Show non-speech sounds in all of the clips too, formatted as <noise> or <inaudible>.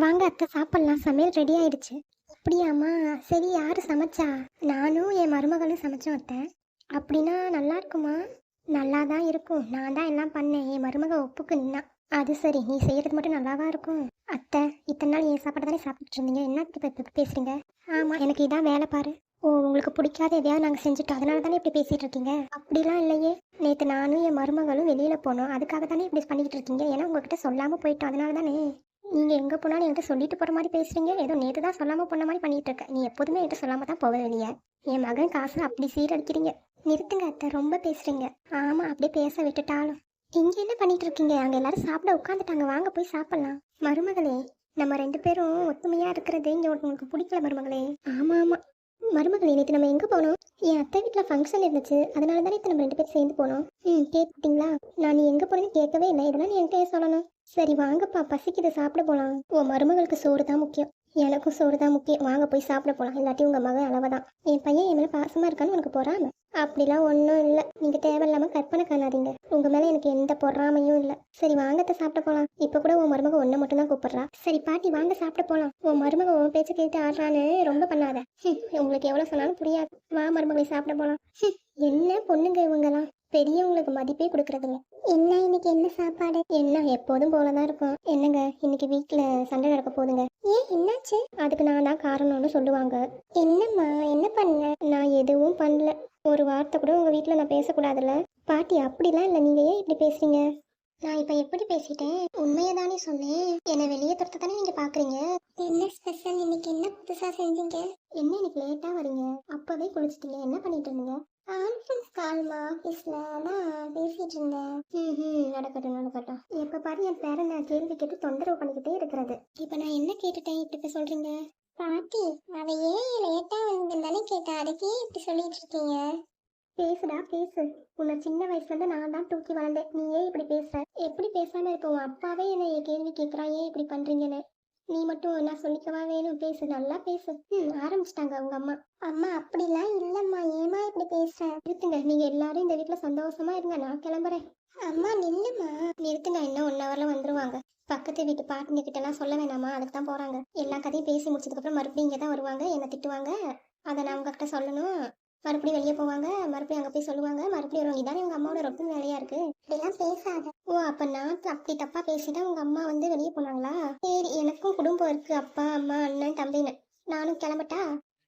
வாங்க அத்தை சாப்பிட்லாம். சமையல் ரெடி ஆயிடுச்சு. அப்படியாம்மா? சரி யார் சமைச்சா? நானும் என் மருமகளும் சமைச்சோம் அத்தை. அப்படின்னா நல்லா இருக்குமா? நல்லா தான் இருக்கும். நான் தான் எல்லாம் பண்ணேன். என் மருமக ஒப்புக்கு நின்னா. அது சரி நீ செய்யறது மட்டும் நல்லாவா இருக்கும்? அத்தை இத்தனை நாள் என் சாப்பாடு தானே சாப்பிட்டுட்டு இருந்தீங்க? என்ன இப்ப இப்ப பேசுறீங்க? ஆமா. எனக்கு இதான் வேலை பாரு. ஓ உங்களுக்கு பிடிக்காத எதையாவது நாங்கள் செஞ்சுட்டோம். அதனால தானே இப்படி பேசிட்டு இருக்கீங்க? அப்படிலாம் இல்லையே. நேற்று நானும் என் மருமகளும் வெளியில போனோம். அதுக்காக தானே இப்படி பண்ணிக்கிட்டு இருக்கீங்க? ஏன்னா உங்ககிட்ட சொல்லாம போயிட்டோம். அதனால தானே. நீங்கள் எங்கே போனாலும் என்கிட்ட சொல்லிட்டு போகிற மாதிரி பேசுகிறீங்க ஏதோ நேற்று தான் சொல்லாமல் போன மாதிரி பண்ணிகிட்டு இருக்க. நீ எப்போதுமே என்கிட்ட சொல்லாமல் தான் போவ வெளியே என் மகன் காசு அப்படி சீரடிக்கிறீங்க. நிறுத்துங்க அத்தை ரொம்ப பேசுகிறீங்க ஆமாம் அப்படியே பேச விட்டுட்டாலும். இங்கே என்ன பண்ணிட்டு இருக்கீங்க? அங்கே எல்லாரும் சாப்பிட உட்காந்துட்டாங்க வாங்க போய் சாப்பிட்லாம். மருமகளே நம்ம ரெண்டு பேரும் ஒத்துமையாக இருக்கிறது இங்கே உங்களுக்கு பிடிக்கல மருமகளே. ஆமாம் ஆமாம் மருமகளே நேற்று நம்ம எங்கே போனோம்? என் அத்தை வீட்டில் ஃபங்க்ஷன் இருந்துச்சு. அதனால தானே நேற்று நம்ம ரெண்டு பேரும் சேர்ந்து போனோம். ம் கேட்டுட்டீங்களா? நான் நீ எங்கே போனேன்னு கேட்கவே இல்லை. இதெல்லாம் நீ என்கிட்ட ஏன் சொல்லணும். சரி வாங்கப்பா பசிக்குது சாப்பிட போலாம். உன் மருமகளுக்கு சோறு தான் முக்கியம். எனக்கும் சோறு தான் முக்கியம். வாங்க போய் சாப்பிட போலாம். இல்லாட்டி உங்கள் மகன் அளவுதான். என் பையன் என் மேலே பாசமாக இருக்கான்னு உனக்கு பொறாம. அப்படிலாம் ஒன்றும் இல்லை. நீங்கள் தேவையில்லாமல் கற்பனை காணாதீங்க உங்கள் மேலே எனக்கு எந்த பொறாமையும் இல்லை. சரி வாங்கத்தை சாப்பிட போலாம். இப்போ கூட உன் மருமக ஒன்றை மட்டும் தான் கூப்பிட்றா. சரி பாட்டி வாங்க சாப்பிட போலாம். உன் மருமக உன் பேச்சு கேட்டு ஆடுறான்னு ரொம்ப பண்ணாத. உங்களுக்கு எவ்வளோ சொன்னாலும் புரியாது. வா மருமகளை சாப்பிட போலாம். என்ன பொண்ணுங்க இவங்கெல்லாம்? பெரியவங்களுக்கு மதிப்பே கொடுக்கறதில்ல. என்ன இன்னைக்கு என்ன சாப்பாடு? என்ன எப்போதும் போலதான் இருக்கும். என்னங்க இன்னைக்கு வீட்ல சண்டை நடக்க போகுதுங்க. ஏன் என்னாச்சு? அதுக்கு நான் தான் காரணம்னு சொல்லுவாங்க. என்னம்மா என்ன பண்ண? நான் எதுவும் பண்ணல. ஒரு வார்த்தை கூட உங்க வீட்ல நான் பேசக்கூடாதுல்ல. பாட்டி அப்படிலாம் இல்லை. நீங்க ஏன் இப்படி பேசுறீங்க? நான் இப்ப எப்படி பேசிட்டேன்? உண்மையை தானே சொன்னேன். என்னை வெளியே துரத்த தானே நீங்க பாக்குறீங்க? என்ன ஸ்பெஷல் இன்னைக்கு என்ன புதுசா செஞ்சீங்க? என்ன இன்னைக்கு லேட்டா வரீங்க? அப்பவே குளிச்சிட்டீங்க. என்ன பண்ணிட்டு இருந்தீங்க? கான்ஃபரன்ஸ் கால்மா ஆஃபீஸில் நான் பேசிட்டு இருந்தேன். ம் நடக்கட்டும் நடக்கட்டும். எப்போ பாரு என் பேரை நான் கேள்வி கேட்டு தொந்தரவு பண்ணிக்கிட்டே இருக்கிறது. இப்போ நான் என்ன கேட்டுட்டேன்? இப்படி சொல்கிறீங்க பாட்டி அவ ஏன் லேட்டாக வந்து தானே கேட்டா. அதுக்கே இப்படி சொல்லிட்டு இருக்கீங்க. பேசுடா பேசு. உன்னை சின்ன வயசுல இருந்து நான் தான் தூக்கி வளர்ந்தேன். நீ ஏன் இப்படி பேசுற? எப்படி பேசாம இருக்க உன் அப்பாவே என்னை கேள்வி கேட்குறா. ஏன் இப்படி பண்றீங்கன்னு? நீ மட்டும் என்ன சொல்லிக்கவா வேணும்? பேசு நல்லா பேசு. ம் ஆரம்பிச்சிட்டாங்க அவங்க அம்மா. அம்மா அப்படிலாம் இல்லம்மா. ஏமா இப்படி பேசுற? இருக்குங்க நீங்க எல்லாரும் இந்த வீட்டில் சந்தோஷமா இருங்க. நான் கிளம்புறேன். அம்மா நில்லுமா நிறுத்துங்க. இன்னும் ஒன் ஹவர்ல வந்துருவாங்க. பக்கத்து வீட்டு பாட்டுங்க கிட்ட எல்லாம் சொல்ல வேணாமா? அதுக்கு தான் போறாங்க. எல்லா கதையும் பேசி முடிச்சதுக்கு அப்புறம் மறுபடியும் இங்கே தான் வருவாங்க. என்ன திட்டுவாங்க. அதை நான் உங்ககிட்ட சொல்லணும். மறுபடியும் வெளியே போவாங்க. மறுபடியும் அங்க போய் சொல்லுவாங்க. மறுபடியும் வருவாங்க. இதானே உங்க அம்மாவோட ரொட்டின் வேலையா இருக்கு? இப்படிலாம் பேசாத. ஓ அப்ப நான் அப்படி தப்பா பேசிதான் உங்க அம்மா வந்து வெளியே போனாங்களா? சரி எனக்கும் குடும்பம் இருக்கு. அப்பா அம்மா அண்ணன் தம்பின்னு. நானும் கிளம்பட்டா?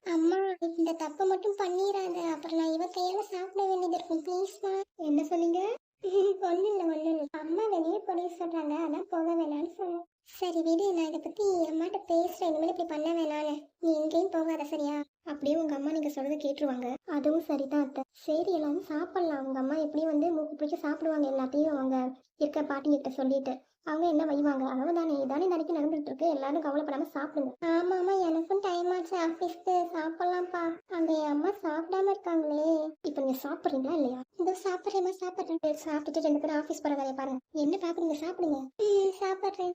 அம்மா இந்த தப்பை மட்டும் பண்ணிடாத. அப்புறம் நான் இவ கையால சாப்பிட வேண்டியது இருக்கும். ப்ளீஸ்மா என்ன சொன்னீங்க? <laughs> ஒண்ணு இல்ல ஒண்ணு இல்ல. அம்மா வெளியே போட சொல்றாங்க. அதான் போக வேணாம்னு சொன்னேன். சரி விடு நான் இதை பத்தி அம்மாட்ட பேசுறேன். இனிமேல் இப்படி பண்ண வேணான்னு. நீ எங்கேயும் போகாத சரியா? அப்படியே உங்க அம்மா நீங்க சொல்றதை கேட்டுருவாங்க. அதுவும் சரிதான் அத்தை. சரி எல்லாரும் சாப்பிடலாம். உங்க அம்மா எப்படியும் வந்து மூக்கு பிடிச்சி சாப்பிடுவாங்க எல்லாத்தையும் அவங்க இருக்க பாட்டிங்கிட்ட சொல்லிட்டு. அவங்க என்ன வைவாங்க? அவ்வளவுதானே இதானே நாளைக்கு நடந்துட்டு இருக்கு எல்லாரும் கவலைப்படாம சாப்பிடுங்க. ஆமா ஆமா. எனக்கும் டைம் ஆச்சு. ஆபீஸ்க்கு சாப்பிடலாம்ப்பா. அங்க என் அம்மா சாப்பிடாம இருக்காங்களே. இப்ப நீங்க சாப்பிடுறீங்களா இல்லையா? இதோ சாப்பிடுறேம்மா சாப்பிடுறேன். சாப்பிட்டுட்டு ரெண்டு பேரும் ஆபீஸ் போற வேலையை பாருங்க. என்ன பாக்குறீங்க? சாப்பிடுங்க. ம், சாப்பிடுறேன்.